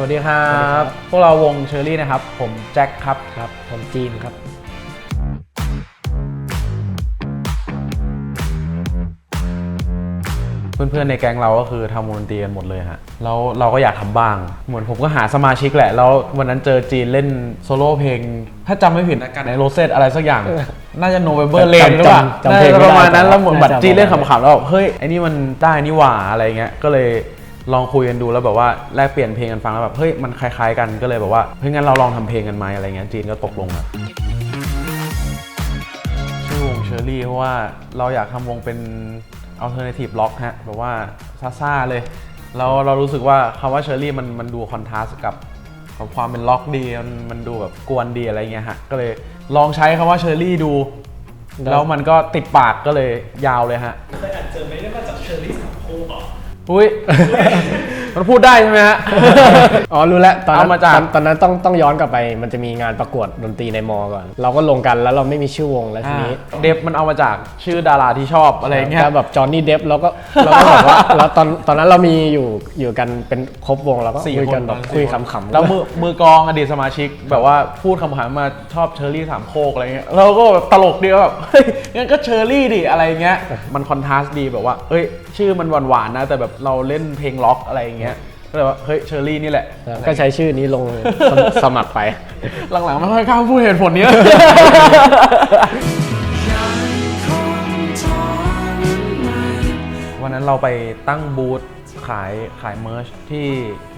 สวัสดีครัสวัสดีครับบพวกเราวงเชอรี่นะครับ ผมแจ็คครับครับ ผมจีนครับ เพื่อนๆในแก๊งเราก็คือทำวงดนตรีกันหมดเลยฮะแล้วเราก็อยากทำบ้าง เหมือนผมก็หาสมาชิกแหละ แล้ววันนั้นเจอจีนเล่นโซโล่เพลง ถ้าจำไม่ผิดนะกันในโรเซตอะไรสักอย่าง น่าจะ November จำ Rain หรือเปล่าจำน่าเพลงจะไม่ประได้มาณนั้นแต่แล้วเหมือนน่าบัตรจะ จีนเล่นประมาณขำๆแล้วแบบเฮ้ยไอ้นี่มันได้นี่หว่าอะไรเงี้ยก็เลย ลองคุยกันดูแล้วแบบว่าแลกเปลี่ยนเพลงกันฟังแล้วแบบเฮ้ยมันคล้ายๆ กันก็เลยแบบว่าเฮ้ยงั้นเราลองทำเพลงกันไหมอะไรเงี้ยจีนก็ตกลงอะชื่อวงเชอรี่เพราะว่าเราอยากทำวงเป็น alternative rock ฮะแบบว่าซ่าๆเลยแล้วเรารู้สึกว่าคำว่าเชอรี่มันมันดูคอนทราสกับกับความเป็นล็อกดีมันมันดูแบบกวนดีอะไรเงี้ยฮะก็เลยลองใช้คำว่าเชอรี่ดู แล้วมันก็ติดปากก็เลยยาวเลยฮะ Oi. มันพูดได้ใช่ไหมฮะ อ๋อรู้แล้วตอนนั้นเอามาจาก ตอนตอนนั้นต้องต้องย้อนกลับไป มันจะมีงานประกวดดนตรีในมอก่อน เราก็ลงกันแล้วเราไม่มีชื่อวงแล้วทีนี้เดฟมันเอามาจากชื่อดาราที่ชอบอะไรเงี้ยแล้วแบบจอห์นนี่เดฟเราก็เราก็บอกว่าแล้วตอนตอนนั้นเรามีอยู่อยู่กันเป็นครบวงเราก็สี่คุยคกันนแบบคุยขำๆ แล้วมือมือกลองอดีตสมาชิกแบบว่าพูดคำถามมาชอบเชอร์รี่สามโคกอะไรเงี้ยเราก็แบบตลกดีว่าแบบเฮ้ยงั้นก็เชอร์รี่ดิอะไรเงี้ยมันคอนทราสต์ดีแบบว่าเอ้ย ชื่อมันหวานๆนะ แต่แบบเราเล่นเพลงล็อกอะไรเงี้ยก็เลยว่าเฮ้ยเชอร์รี่นี่แหละ ก็ใช้ชื่อนี้ลงสมัครไป หลังๆไม่ค่อยกล้าพูดเหตุผลเนี้ยวันนั้นเราไปตั้งบูธขายขายเมอร์ชที่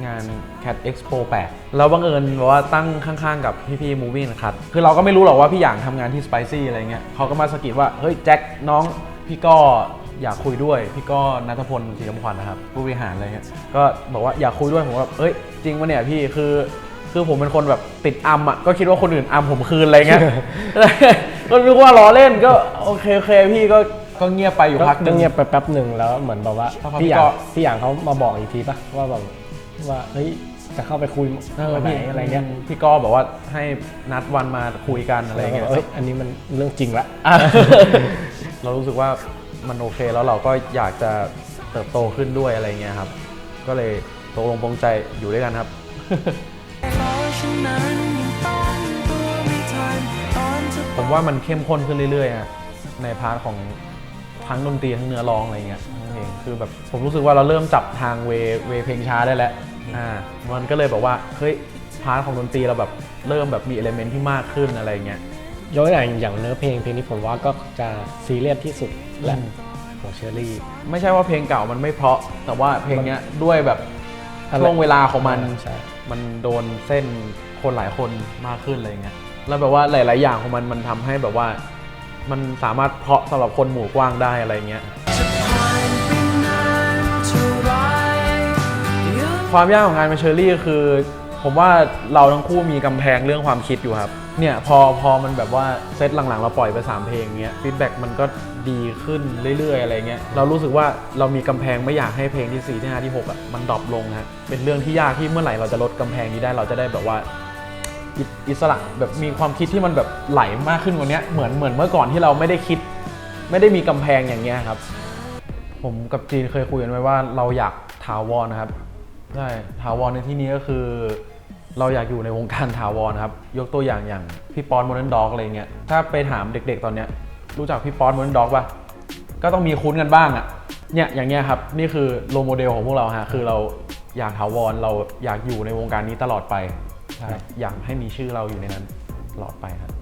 งาน Cat Expo 8 แล้วบังเอิญว่าตั้งข้างๆกับพี่ๆ Moving นะครับคือเราก็ไม่รู้หรอกว่าพี่หยางทำงานที่ Spicy อะไรเงี้ยเขาก็มาสะกิดว่า เฮ้ย แจ็คน้องพี่ก็ อยากคุยด้วยพี่ก็นัทพลศรีคำขวัญนะครับผู้บริหารอะไรเงี้ยก็บอกว่าอยากคุยด้วยผมก็แบบเอ้ยจริงปะเนี่ยพี่คือคือผมเป็นคนแบบติดอัมอะก็คิดว่าคนอื่นอัมผมคืนอะไรเงี้ยก็นึกว่าล้อเล่นก็โอเคโอเคพี่ก็ก็เงียบไปอยู่พักหนึก็งเงียบไปแป๊บหนึ่งแล้วเหมือนแบบว่าสักพักพี่พี่หยาก็งพี่หยางเขามาบอกอีกทีปะว่าแบบว่าเฮ้ยจะเข้าไปคุยเออวันไหนพี่อะไรเงี้ยพี่ก็บอกว่าให้นัดวันมาคุยกันอะไรเงี้ยเอ้ยอันนี้มันเรื่องจริงละอะเรารู้สึกว่า มันโอเคแล้วเราก็อยากจะเติบโตขึ้นด้วยอะไรเงี้ยครับ ก็เลยตกลงปรงใจอยู่ด้วยกันครับ ผมว่ามันเข้มข้นขึ้นเรื่อยๆฮะในพาร์ทของทั้งดนตรีทั้งเนื้อร้องอะไรเงี้ยนั่นเองคือแบบผมรู้สึกว่าเราเริ่มจับทางเวเวเพลงช้าได้แล้วอ่ามันก็เลยแบบว่าเฮ้ยพาร์ทของดนตรีเราแบบเริ่มแบบมีเอลเมนที่มากขึ้นอะไรเงี้ย ยกตัวอย่างอย่างเนื้อเพลงเพลงนี้ผมว่าก็จะซีเรียสที่สุดแหละอืมของเชอรี่ ไม่ใช่ว่าเพลงเก่ามันไม่เพราะ แต่ว่าเพลงเนี้ยด้วยแบบอะไรช่วงเวลาของมัน ใช่ มันโดนเส้นคนหลายคนมากขึ้นอะไรเงี้ย แล้วแบบว่าหลาย ๆ อย่างของมันมันทำให้แบบว่า มันสามารถเพราะสำหรับคนหมู่กว้างได้อะไรเงี้ย ความยากของงานเป็นเชอรี่ก็คือ ผมว่าเราทั้งคู่มีกำแพงเรื่องความคิดอยู่ครับเนี่ยพอพอมันแบบว่าเซตหลังๆ เราปล่อยไป 3 เพลงเงี้ยฟีดแบ็กมันก็ดีขึ้นเรื่อยๆ อะไรเงี้ยเรารู้สึกว่าเรามีกำแพงไม่อยากให้เพลงที่4ที่5ที่6อะมันดรอปลงฮะเป็นเรื่องที่ยากที่เมื่อไหร่เราจะลดกำแพงนี้ได้เราจะได้แบบว่าอิอิสระแบบมีความคิดที่มันแบบไหลมากขึ้นกว่านี้เหมือนเหมือนเมื่อก่อนที่เราไม่ได้คิด ไม่ได้มีกำแพงอย่างเงี้ยครับ ผมกับจีนเคยคุยกันไว้ว่าเราอยากถาวรนะครับใช่ถาวรในที่นี้ก็คือ เราอยากอยู่ในวงการถาวรครับ ยกตัวอย่างอย่างพี่ป๊อนโมเดิร์นด็อกอะไรเงี้ย ถ้าไปถามเด็กๆตอนเนี้ยรู้จักพี่ป๊อนโมเดิร์นด็อกป่ะ ก็ต้องมีคุ้นกันบ้างอะเนี่ยอย่างเงี้ยครับ นี่คือโรโมเดลของพวกเราฮะ คือเราอยากถาวร เราอยากอยู่ในวงการนี้ตลอดไปใช่อยากให้มีชื่อเราอยู่ในนั้นตลอดไปครับ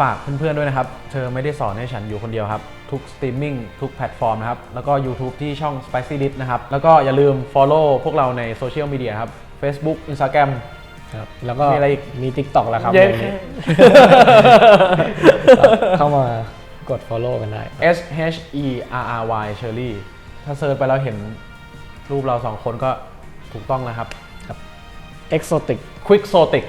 ฝากเพื่อนๆด้วยนะครับ เธอไม่ได้สอนให้ฉันอยู่คนเดียวครับ ทุกสตรีมมิ่งทุกแพลตฟอร์มนะครับ แล้วก็ YouTube ที่ช่อง Spicy Dish นะครับ แล้วก็อย่าลืม Follow พวกเราในโซเชียลมีเดียครับ Facebook Instagram ครับแล้วก็มีอะไรอีกมี t ิ k t o k แล้วครับเย้เดี๋ยวนี้เข้ามากด follow กันได้ S H E R R Y Shirley ถ้าเซิร์ชไปแล้วเห็นรูปเราสองคนก็ถูกต้องแล้วครับ exotic Quick Sotic